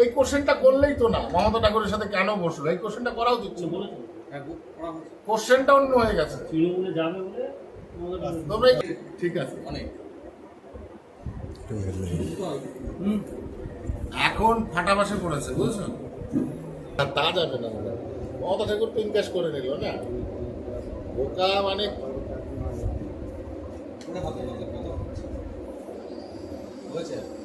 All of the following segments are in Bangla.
এই কোশ্চেনটা করলেই তো না। মমতা ঠাকুরের সাথে কেন বসল? এই কোশ্চেনটা করা উচিত ছিল কোশ্চেনটা অন্য হয়ে গেছে। তৃণমূলে যাবে বলে ঠিক আছে। এখন ফাটাবাসে পড়েছে বুঝছ? আর তা যাবে না। মমতা ঠাকুর তো ইনকাশ করে নিল না? বোকা মানে আরও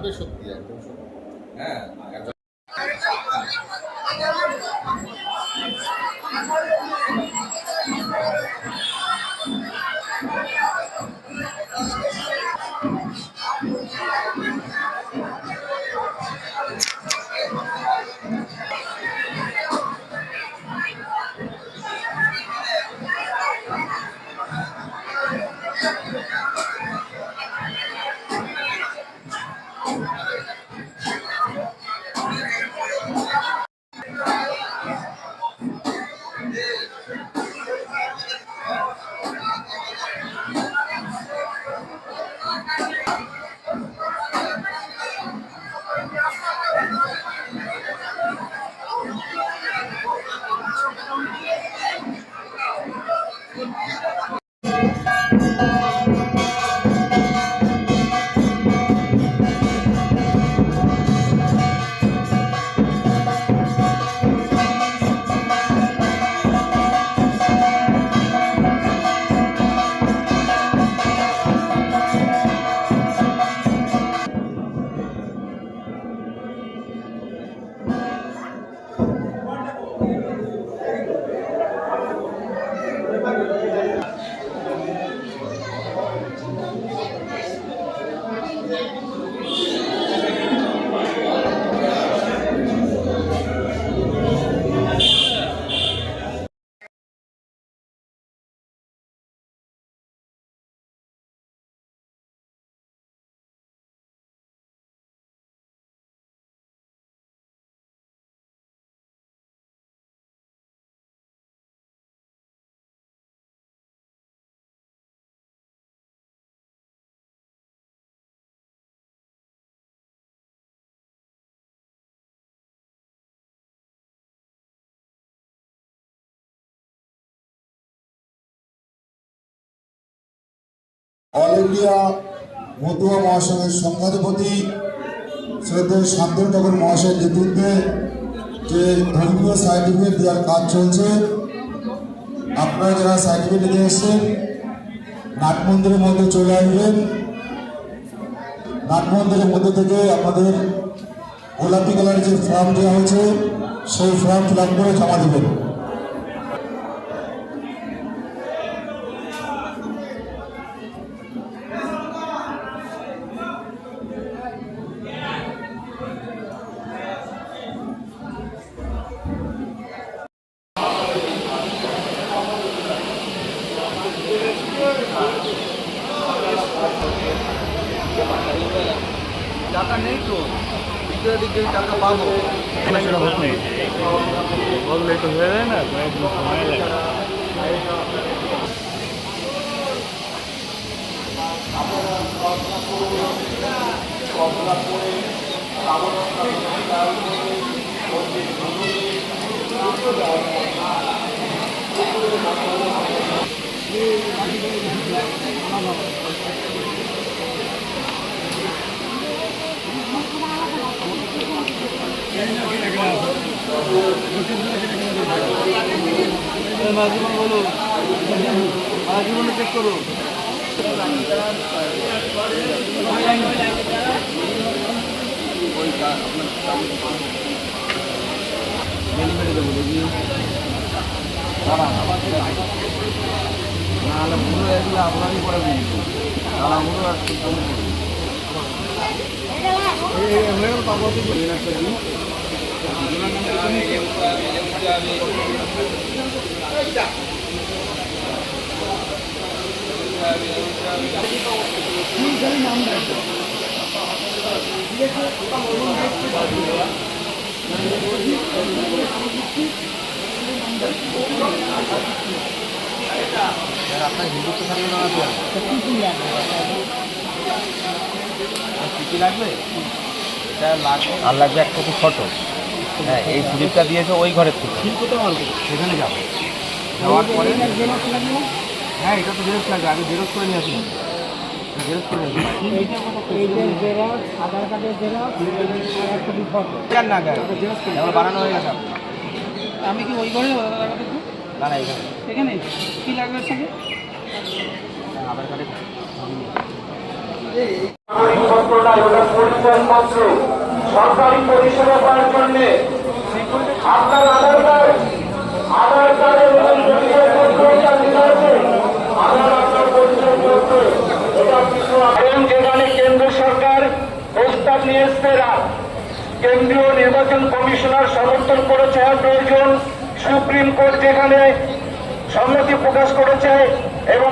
যাবে সত্যি একদম সত্যি। হ্যাঁ অল ইন্ডিয়া মতুয়া মহাসংঘের সংঘাধিপতি শ্রদ্ধেয় শান্তনু ঠাকুর মহাশয়ের নেতৃত্বে যে ধর্মীয় সার্টিফিকেট দেওয়ার কাজ চলছে, আপনারা যারা সার্টিফিকেট নিয়ে এসছেন নাটমন্দিরের মধ্যে চলে আসবেন। নাটমন্দিরের মধ্যে থেকে আপনাদের গোলাপি কালারের যে ফর্ম দেওয়া হয়েছে, সেই ফর্ম ফিল করে জমা দেবেন। টাকা নেই তো দিকে দিকে টাকা পাবো। সেটা হচ্ছে বললে তো হয়ে যায় না কয়েকদিন সময় লাগে। নাজিমা বলো নাজিমা চেক করো নাহলে ভুল হয়ে গেলে আপনারই করে দিন তারা ভুল আর. আপনার হিন্দুত্ব সার্টিফিকেট আছে কি কি লাগবে কী কী লাগবে এটা লাগবে? আর লাগবে এক কপি ফটো। হ্যাঁ এই স্লিপটা দিয়েছে ওই ঘরের থেকে। সেখানে যাব। যাওয়ার পরে হ্যাঁ এটা তো জেরক্স লাগবে আমি জেরক্স করে নিয়ে আসি। বানানো হয়ে গেছে। আমি কি ওই ঘরে? না না এখানে। এখানে? কি লাগবে সঙ্গে? আধার কার্ডে পরিপত্রটা ওটা পরিচয়পত্র সরকারি পরিষেবা পাওয়ার জন্য আপনার আধার কার্ড, আধার কার্ডের যেখানে সরকার প্রস্তাব নিয়ে কেন্দ্রীয় নির্বাচন কমিশনার সমর্থন করেছে প্রয়োজন সুপ্রিম কোর্ট যেখানে সম্মতি প্রকাশ করেছে এবং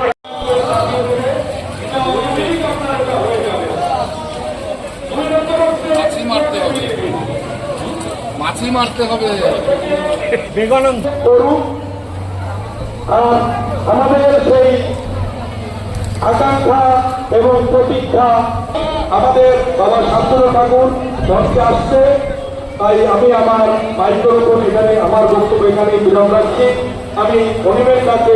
মাছি মারতে হবে মারতে হবে আমাদের সেই আকাঙ্ক্ষা এবং প্রতীক্ষা আমাদের বাবা শান্তনু ঠাকুর মঞ্চে আসছে তাই আমি আমার মাইক্রোফোন এখানে আমার বক্তব্য এখানে বিরাম রাখছি আমি অনিমের কাছে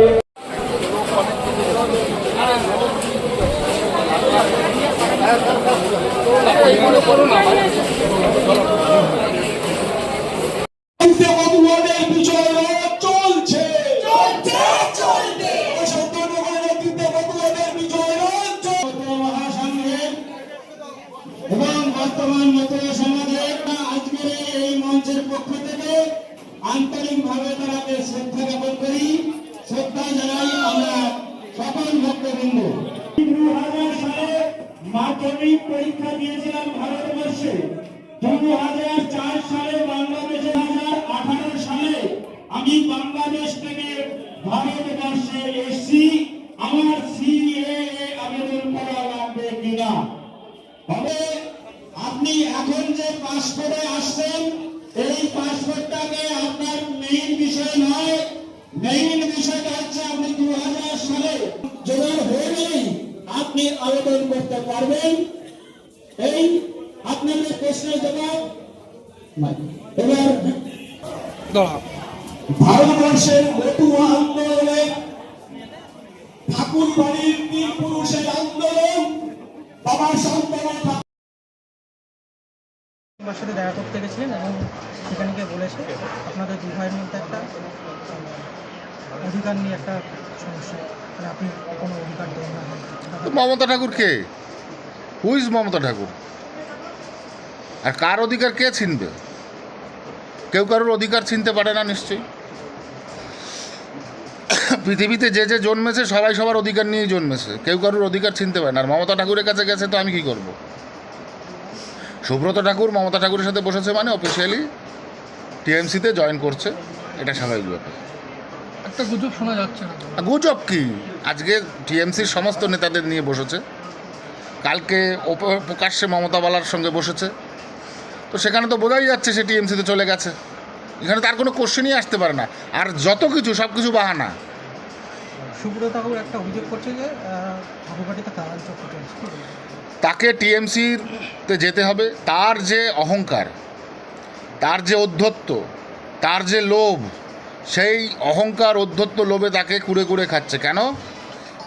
মধুবনের আমি বাংলাদেশ থেকে ভারতবর্ষে এসেছি। আমার সিএ আবেদন করা লাগবে কিনা? তবে আপনি এখন যে পাসপোর্টে আসছেন, এই পাসপোর্টটাকে আপনার মেইন বিষয় নয়। মেইন বিষয়টা হচ্ছে আপনি দু হাজার সালে জোগাড় হয়ে আপনি আবেদন করতে পারবেন। এই আপনাদের প্রশ্নের জবাব এবার ভারতবর্ষের মতুয়া আন্দোলনে ঠাকুর বাড়ির তিন পুরুষের আন্দোলন বাবা শান্তনু আমার সাথে দেখা করতে গেছিলেন এবং সেখানে গিয়ে বলেছে আপনাদের দু ভাইয়ের মধ্যে একটা অধিকার নিয়ে একটা সমস্যা। মানে আপনি কোনো অধিকার দেন না। তো মমতা ঠাকুর কে? হুইজ মমতা ঠাকুর? আর কার অধিকার কে ছিনবে? কেউ কারোর অধিকার চিনতে পারে না নিশ্চয়ই। পৃথিবীতে যে যে জন্মেছে সবাই সবার অধিকার নিয়েই জন্মেছে। কেউ কারোর অধিকার চিনতে পারে না। আর মমতা ঠাকুরের কাছে গেছে তো আমি কি করব? সুব্রত ঠাকুর মমতা ঠাকুরের সাথে বসেছে মানে অফিসিয়ালি টিএমসিতে জয়েন করছে। এটা স্বাভাবিক ব্যাপার। একটা গুজব শোনা যাচ্ছে না। গুজব কি? আজকে টিএমসির সমস্ত নেতাদের নিয়ে বসেছে। কালকে প্রকাশ্যে মমতা বালার সঙ্গে বসেছে। তো সেখানে তো বোঝাই যাচ্ছে সে টিএমসিতে চলে গেছে। এখানে তার কোনো কোশ্চেনই আসতে পারে না। আর যত কিছু সব কিছু বাহানা। তাকে টিএমসিতে যেতে হবে। তার যে অহংকার, তার যে অধ্যত্ব তার যে লোভ, সেই অহংকার অধ্যত্ব লোভে তাকে কুড়ে কুড়ে খাচ্ছে। কেন?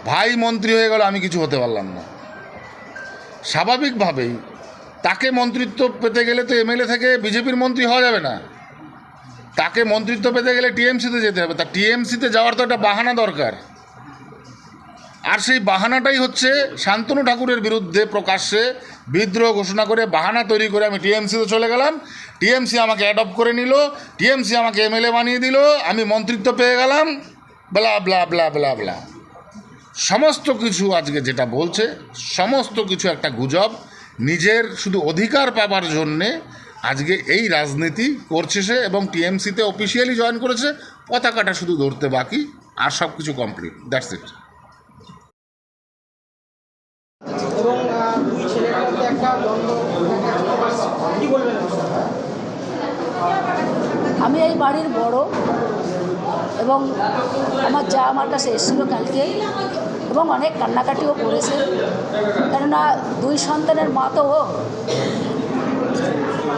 ভাই মন্ত্রী হয়ে গেল, আমি কিছু হতে পারলাম না। স্বাভাবিকভাবেই তাকে মন্ত্রিত্ব পেতে গেলে তো এমএলএ থেকে বিজেপির মন্ত্রী হওয়া যাবে না। তাকে মন্ত্রিত্ব পেতে গেলে টিএমসিতে যেতে হবে। তা টিএমসিতে যাওয়ার তো একটা বাহানা দরকার। আর সেই বাহানাটাই হচ্ছে শান্তনু ঠাকুরের বিরুদ্ধে প্রকাশ্যে বিদ্রোহ ঘোষণা করে বাহানা তৈরি করে আমি টিএমসিতে চলে গেলাম। টিএমসি আমাকে অ্যাডপ্ট করে নিল, টিএমসি আমাকে এমএলএ বানিয়ে দিল, আমি মন্ত্রিত্ব পেয়ে গেলাম blah blah blah blah blah সমস্ত কিছু আজকে যেটা বলছে, সমস্ত কিছু একটা গুজব, নিজের শুধু অধিকার পাবার জন্যে আজকে এই রাজনীতি করছে সে এবং টিএমসিতে অফিসিয়ালি জয়েন করেছে, পতাকাটা শুধু ধরতে বাকি, আর সব কিছু কমপ্লিট দ্যাটস ইট এবং দুই ছেলের মধ্যে একটা দ্বন্দ্ব কি বলবেন? আমি এই বাড়ির বড় এবং আমার যা আমার কাছে এসেছিল কালকে এবং অনেক কান্নাকাটিও করেছে। কেননা দুই সন্তানের মা তো হোক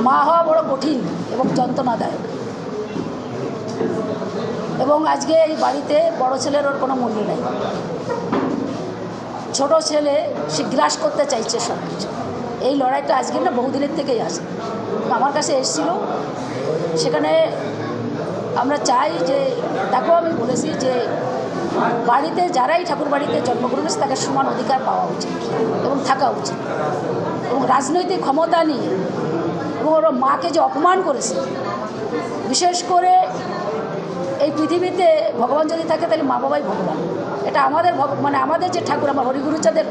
মা হওয়া বড় কঠিন এবং যন্ত্রণাদায়ক। এবং আজকে এই বাড়িতে বড় ছেলের ওর কোনো মূল্য নেই। ছোট ছেলে, সে গ্রাস করতে চাইছে সব কিছু এই লড়াইটা আজকে না বহুদিনের থেকেই আছে। আমার কাছে এসেছিল। সেখানে আমরা চাই যে, তাকেও আমি বলেছি যে, বাড়িতে যারাই ঠাকুর বাড়িতে জন্মগ্রহণ করেছে তাকে সমান অধিকার পাওয়া উচিত এবং থাকা উচিত। এবং রাজনৈতিক ক্ষমতা নিয়ে এবং ওর মাকে যে অপমান করেছে, বিশেষ করে এই পৃথিবীতে ভগবান যদি থাকে তাহলে মা বাবাই ভগবান। এটা আমাদের মানে আমাদের যে ঠাকুর আমার হরিগুরুচাঁদের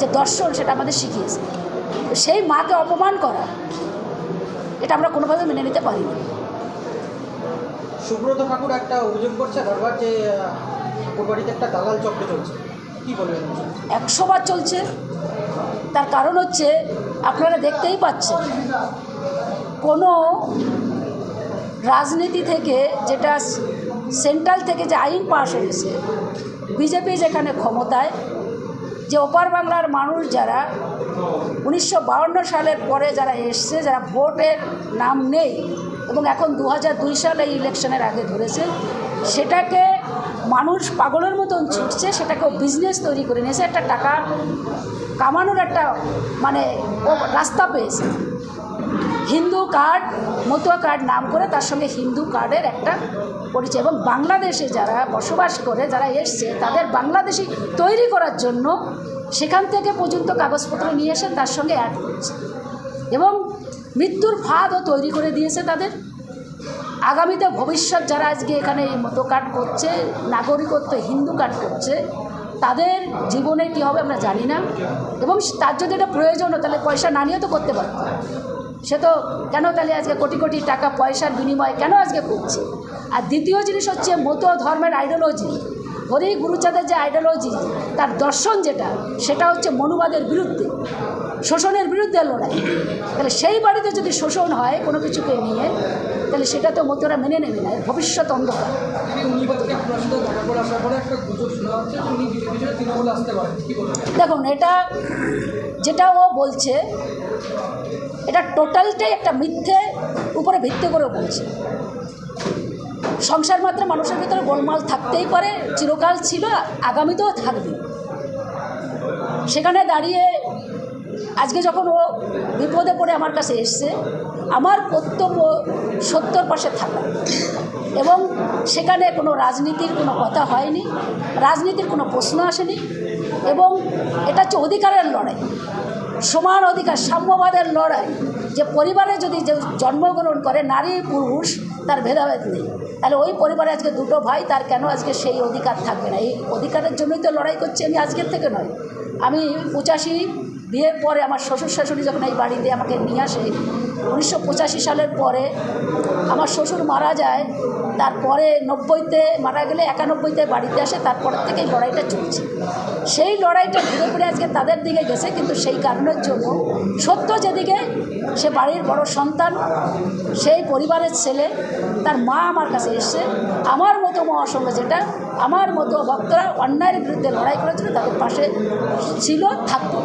যে দর্শন সেটা আমাদের শিখিয়েছে। সেই মাকে অপমান করা এটা আমরা কোনোভাবে মেনে নিতে পারি না সুব্রত ঠাকুর একটা অভিযোগ করছে বারবার যে ঠাকুর বাড়িতে একটা দালাল চক্র চলছে। কি বলবেন? একশো বার চলছে। তার কারণ হচ্ছে আপনারা দেখতেই পাচ্ছেন কোনো রাজনীতি থেকে যেটা সেন্ট্রাল থেকে যে আইন পাশ হয়েছে, বিজেপি যেখানে ক্ষমতায়, যে ওপার বাংলার মানুষ যারা উনিশশো সালের পরে যারা এসছে, যারা ভোটের নাম নেই এবং এখন দু দুই সালে ইলেকশনের আগে ধরেছে, সেটাকে মানুষ পাগলের মতন ছুটছে, সেটাকে বিজনেস তৈরি করে নিয়েছে, একটা টাকা কামানোর একটা মানে রাস্তা পেয়েছে। হিন্দু কার্ড, মতুয়া কার্ড নাম করে তার সঙ্গে হিন্দু কার্ডের একটা পরিচয়। এবং বাংলাদেশে যারা বসবাস করে, যারা এসছে, তাদের বাংলাদেশি তৈরি করার জন্য সেখান থেকে পর্যন্ত কাগজপত্র নিয়ে এসে তার সঙ্গে অ্যাড করছে। এবং মৃত্যুর ফাঁদও তৈরি করে দিয়েছে তাদের। আগামীতে ভবিষ্যৎ যারা আজকে এখানে এই মতো কার্ড করছে, নাগরিকত্ব, হিন্দু কার্ড করছে, তাদের জীবনে কী হবে আমরা জানি না। এবং তার যদি এটা প্রয়োজন তাহলে পয়সা না নিয়েও তো করতে পারত। সে তো কেন তাহলে আজকে কোটি কোটি টাকা পয়সার বিনিময়ে কেন আজকে করছে? আর দ্বিতীয় জিনিস হচ্ছে মতো ধর্মের আইডিওলজি হরি গুরুচাঁদের যে আইডিওলজি তার দর্শন যেটা, সেটা হচ্ছে মনুবাদের বিরুদ্ধে, শোষণের বিরুদ্ধে লড়াই। তাহলে সেই বাড়িতে যদি শোষণ হয় কোনো কিছুকে নিয়ে, তাহলে সেটা তো মতোরা মেনে নেবে না ভবিষ্যৎ অন্ধকার। দেখুন, এটা যেটা ও বলছে এটা টোটালটাই একটা মিথ্যে উপরে ভিত্তি করে বলছে। সংসার মাত্র মানুষের ভিতরে গোলমাল থাকতেই পারে, চিরকাল ছিল, আগামীতেও থাকবে। সেখানে দাঁড়িয়ে আজকে যখন ও বিপদে পড়ে আমার কাছে এসছে, আমার কর্তব্য সত্যর পাশে থাকা। এবং সেখানে কোনো রাজনীতির কোনো কথা হয়নি, রাজনীতির কোনো প্রশ্ন আসেনি, এবং এটা হচ্ছে অধিকারের লড়াই। সমান অধিকার, সাম্যবাদের লড়াই। যে পরিবারে যদি যে জন্মগ্রহণ করে, নারী, পুরুষ, তার ভেদাভেদ নেই। তাহলে ওই পরিবারে আজকে দুটো ভাই, তার কেন আজকে সেই অধিকার থাকবে না? এই অধিকারের জন্যই তো লড়াই করছি আমি আজকের থেকে নয়। আমি পঁচাশি বিয়ের পরে আমার শ্বশুর শাশুড়ি যখন এই বাড়িতে আমাকে নিয়ে আসে, উনিশশো পঁচাশি সালের পরে আমার শ্বশুর মারা যায় তারপরে নব্বইতে মারা গেলে একানব্বইতে বাড়িতে আসে, তারপর থেকে লড়াইটা চলছে। সেই লড়াইটা ঘুরে ঘুরে আজকে তাদের দিকে গেছে, কিন্তু সেই কারণের জন্য সত্য যেদিকে, সে বাড়ির বড় সন্তান, সেই পরিবারের ছেলে, তার মা আমার কাছে এসছে। আমার মতো মহাসঙ্গে যেটা, আমার মতো ভক্তরা অন্যায়ের বিরুদ্ধে লড়াই করেছিল, তাদের পাশে ছিল, থাকতো।